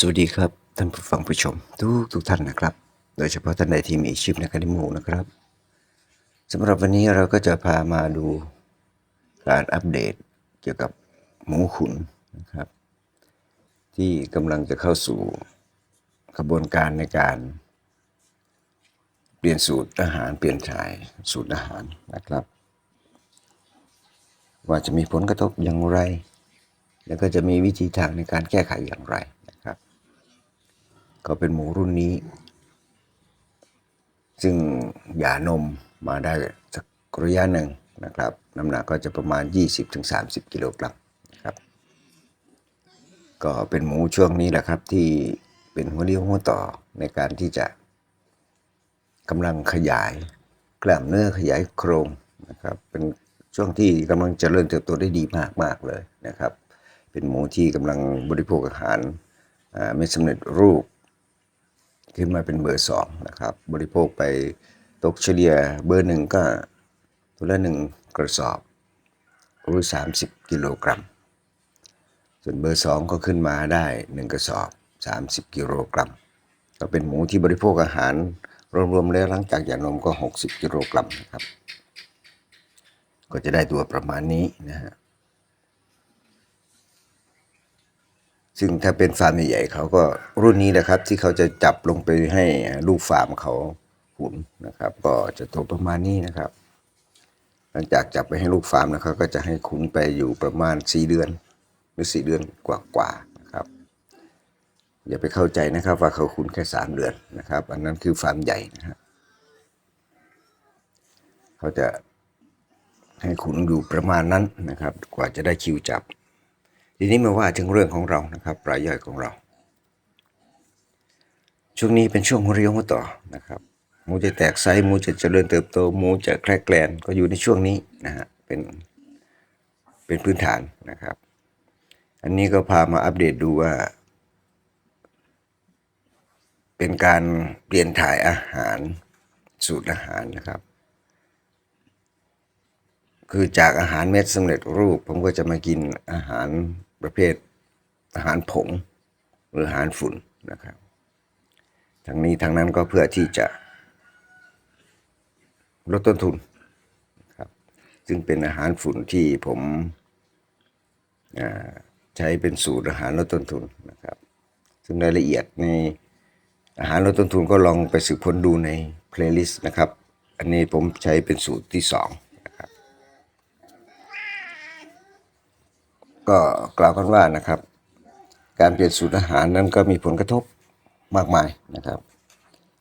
สวัสดีครับ ท่านผู้ฟังผู้ชมทุกทุกท่านนะครับ โดยเฉพาะท่านใดที่มีอาชีพในการเลี้ยงหมูนะครับสำหรับวันนี้เราก็จะพามาดูการอัปเดตเกี่ยวกับหมูขุนนะครับ ที่กำลังจะเข้าสู่กระบวนการในการเปลี่ยนสูตรอาหารเปลี่ยนถ่ายสูตรอาหารนะครับ ว่าจะมีผลกระทบอย่างไร แล้วก็จะมีวิธีทางในการแก้ไขอย่างไร ก็เป็นหมูรุ่นนี้ ซึ่งหย่านมมาได้สักระยะหนึ่งนะครับ น้ำหนักก็จะประมาณ 20-30 กิโลกรัมครับ ก็เป็นหมูช่วงนี้แหละครับที่เป็นหัวเลี้ยวหัวต่อในการที่จะกำลังขยายกล้ามเนื้อขยายโครงนะครับเป็นช่วงที่กำลังเจริญเติบโตได้ดีมากมากเลยนะครับ เป็นหมูที่กำลังบริโภคอาหารไม่สำเร็จรูป ขึ้นมาเป็นเบอร์สองนะครับ บริโภคไปตกเฉลี่ยเบอร์หนึ่งก็ตัวละหนึ่งกระสอบหรือสามสิบกิโลกรัม ส่วนเบอร์สองก็ขึ้นมาได้หนึ่งกระสอบสามสิบกิโลกรัม ก็เป็นหมูที่บริโภคอาหารรวมๆแล้วหลังจากหย่านมก็หกสิบกิโลกรัมนะครับ ก็จะได้ตัวประมาณนี้นะฮะ ซึ่งถ้าเป็นฟาร์มใหญ่ๆเขาก็รุ่นนี้แหละครับ ที่เขาจะจับลงไปให้ลูกฟาร์มเขาขุนนะครับ ก็จะตัวประมาณนี้นะครับ หลังจากจับไปให้ลูกฟาร์มนะครับก็จะให้ขุนไปอยู่ประมาณ 4 เดือน หรือ 4 เดือนกว่าๆนะครับ อย่าไปเข้าใจนะครับว่าเขาขุนแค่ 3 เดือนนะครับ อันนั้นคือฟาร์มใหญ่นะครับเขาจะให้ขุนอยู่ประมาณนั้นนะครับ กว่าจะได้คิวจับ ทีนี้มาว่าถึงเรื่องของเรานะครับรายย่อยของเรา ช่วงนี้เป็นช่วงเรียวหัวต่อนะครับหมูจะแตกไซส์หมูจะเจริญเติบโตหมูจะแคลกแกลนก็อยู่ในช่วงนี้นะฮะเป็นเป็นพื้นฐานนะครับ อันนี้ก็พามาอัปเดตดูว่า เป็นการเปลี่ยนถ่ายอาหารสูตรอาหารนะครับ คือจากอาหารเม็ดสำเร็จรูป ผมก็จะมากินอาหาร ประเภทอาหารผงหรืออาหารฝุ่นนะครับทั้งนี้ทั้งนั้นก็เพื่อที่จะลดต้นทุนครับซึ่งเป็นอาหารฝุ่นที่ผมใช้เป็นสูตรอาหารลดต้นทุนนะครับ ซึ่งรายละเอียดในอาหารลดต้นทุนก็ลองไปสืบค้นดูในเพลย์ลิสต์นะครับ อันนี้ผมใช้เป็นสูตรที่ 2 ก็กล่าวกันว่านะครับ การเปลี่ยนสูตรอาหารนั้นก็มีผลกระทบมากมายนะครับ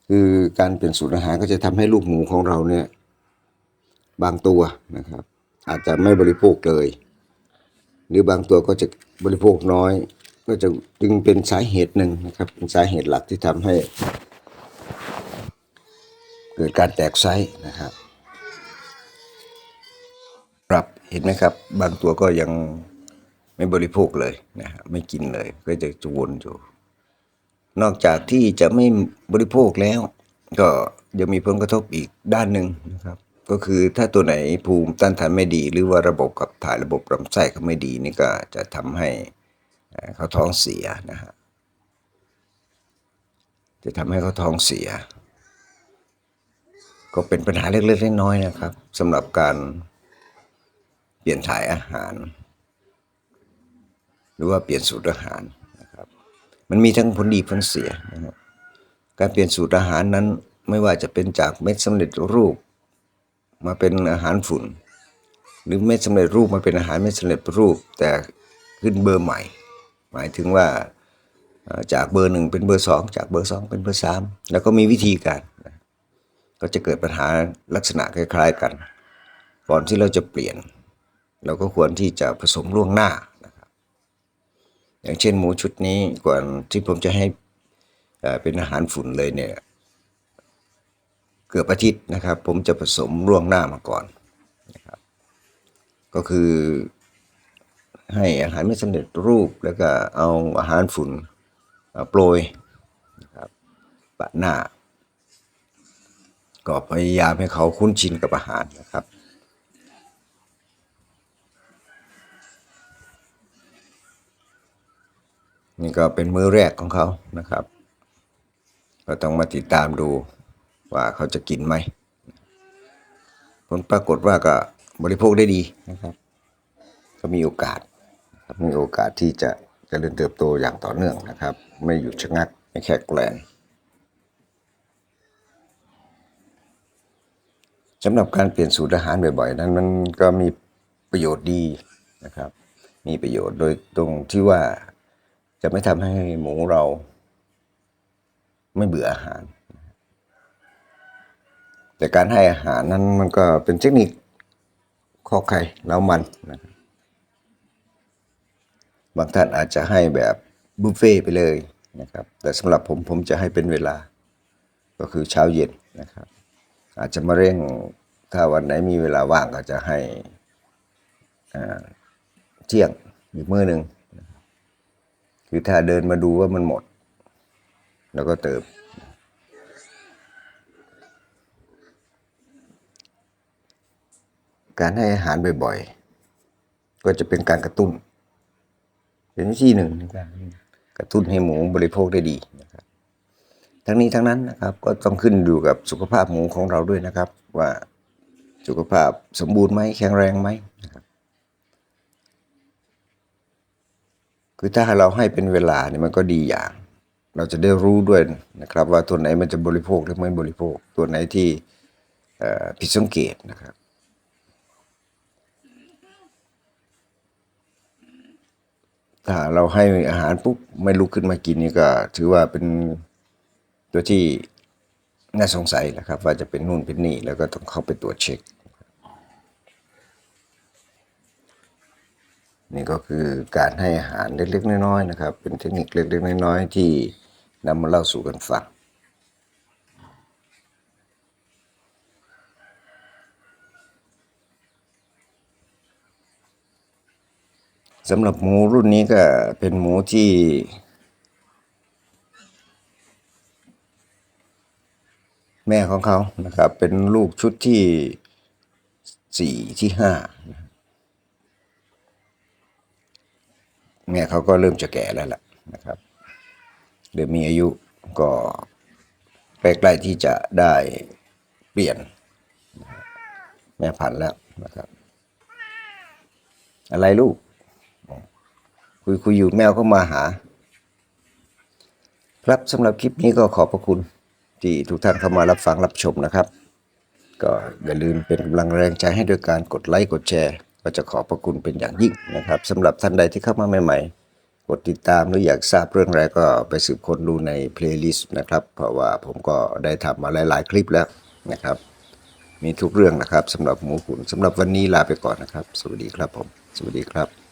คือการเปลี่ยนสูตรอาหารก็จะทำให้ลูกหมูของเราเนี่ยบางตัวนะครับ อาจจะไม่บริโภคเลย หรือบางตัวก็จะบริโภคน้อย ก็จะจึงเป็นสาเหตุหนึ่งนะครับ เป็นสาเหตุหลักที่ทำให้ เกิดการแตกไซส์นะครับครับเห็นไหมครับ บางตัวก็ยัง ไม่บริโภคเลยนะฮะไม่กินเลยก็จะจวนอยู่นอกจากที่จะไม่บริโภคแล้ว ก็ยังมีผลกระทบอีกด้านหนึ่งนะครับ ก็คือถ้าตัวไหนภูมิต้านทานไม่ดี หรือว่าระบบขับถ่ายระบบลำไส้เขาไม่ดีนี่ก็จะทำให้เอ่อเขาท้องเสียนะฮะจะทำให้เขาท้องเสีย ก็เป็นปัญหาเล็กๆน้อยๆนะครับสำหรับการเปลี่ยนถ่ายอาหาร หรือว่าเปลี่ยนสูตรอาหารนะครับ มันมีทั้งผลดีผลเสียนะครับการเปลี่ยนสูตรอาหารนั้นไม่ว่าจะเป็นจากเม็ดสำเร็จรูป มาเป็นอาหารฝุ่น หรือเม็ดสำเร็จรูปมาเป็นอาหารเม็ดสำเร็จรูป แต่ขึ้นเบอร์ใหม่ หมายถึงว่าจากเบอร์หนึ่งเป็นเบอร์สองจากเบอร์สองเป็นเบอร์สามแล้วก็มีวิธีการ ก็จะเกิดปัญหาลักษณะคล้าย ๆกัน ก่อนที่เราจะเปลี่ยน เราก็ควรที่จะผสมล่วงหน้า อย่างเช่นหมูชุดนี้ก่อนที่ผมจะให้เป็นอาหารฝุ่นเลยเนี่ย เกือบอาทิตย์นะครับ ผมจะผสมล่วงหน้ามาก่อนนะครับ ก็คือให้อาหารไม่สำเร็จรูปแล้วก็เอาอาหารฝุ่นโปรยนะครับปะหน้า ก็พยายามให้เขาคุ้นชินกับอาหารนะครับ นี่ก็เป็นมื้อแรกของเขานะครับ ก็ต้องมาติดตามดูว่าเขาจะกินไหม ผลปรากฏว่าก็บริโภคได้ดีนะครับ ก็มีโอกาสมีโอกาสที่จะเจริญเติบโตอย่างต่อเนื่องนะครับ ไม่หยุดชะงักไม่แค่แกลนสำหรับการเปลี่ยนสูตรอาหารบ่อยๆ นั้นมันก็มีประโยชน์ดีนะครับ มีประโยชน์โดยตรงที่ว่า จะไม่ทำให้หมูเรา ไม่เบื่ออาหาร แต่การให้อาหารนั้นมันก็เป็นเทคนิคข้อไข่แล้วมันนะครับบางท่านอาจจะให้แบบบุฟเฟ่ไปเลยนะครับ แต่สำหรับผมผมจะให้เป็นเวลา ก็คือเช้าเย็นนะครับ อาจจะมาเร่งถ้าวันไหนมีเวลาว่างก็จะให้เที่ยงอีกมื้อหนึ่ง คือถ้าเดินมาดูว่ามันหมด แล้วก็เติม การให้อาหารบ่อยๆ ก็จะเป็นการกระตุ้น เป็นวิธีหนึ่งในการกระตุ้นให้หมูบริโภคได้ดีนะครับ ทั้งนี้ทั้งนั้นนะครับ ก็ต้องขึ้นอยู่กับสุขภาพหมูของเราด้วยนะครับ ว่าสุขภาพสมบูรณ์ไหมแข็งแรงไหมนะครับ คือถ้าเราให้เป็นเวลาเนี่ยมันก็ดีอย่าง เราจะได้รู้ด้วยนะครับว่าตัวไหนมันจะบริโภคหรือไม่บริโภค ตัวไหนที่ผิดสังเกตนะครับถ้าเราให้อาหารปุ๊บไม่ลุกขึ้นมากินนี่ก็ ถือว่าเป็นตัวที่น่าสงสัยนะครับ ว่าจะเป็นนู่นเป็นนี่แล้วก็ต้องเข้าไปตรวจเช็ค นี่ก็คือการให้อาหารเล็กๆน้อยๆนะครับ เป็นเทคนิคเล็กๆน้อยๆที่นำมาเล่าสู่กันฟังสำหรับหมูรุ่นนี้ก็เป็นหมูที่ แม่ของเขานะครับ เป็นลูกชุดที่สี่ที่ห้า เนี่ยเขาก็เริ่มจะแก่แล้วล่ะนะครับเริ่มมีอายุก็ใกล้ๆที่จะได้เปลี่ยนแม่พันธุ์แล้วนะครับ อะไรลูก คุยคุยอยู่แมวก็มาหา ครับสำหรับคลิปนี้ก็ขอบพระคุณที่ทุกท่านเข้ามารับฟังรับชมนะครับ ก็อย่าลืมเป็นกำลังแรงใจให้ด้วยการกดไลค์กดแชร์ ก็จะขอบพระคุณเป็นอย่างยิ่งนะครับสำหรับท่านใดที่เข้ามาใหม่ ๆ กดติดตามหรืออยากทราบเรื่องอะไรก็ไปสืบค้นดูในเพลย์ลิสต์นะครับ เพราะว่าผมก็ได้ทำมาหลาย ๆ คลิปแล้วนะครับ มีทุกเรื่องนะครับสำหรับหมูขุนสำหรับวันนี้ลาไปก่อนนะครับ สวัสดีครับผม สวัสดีครับ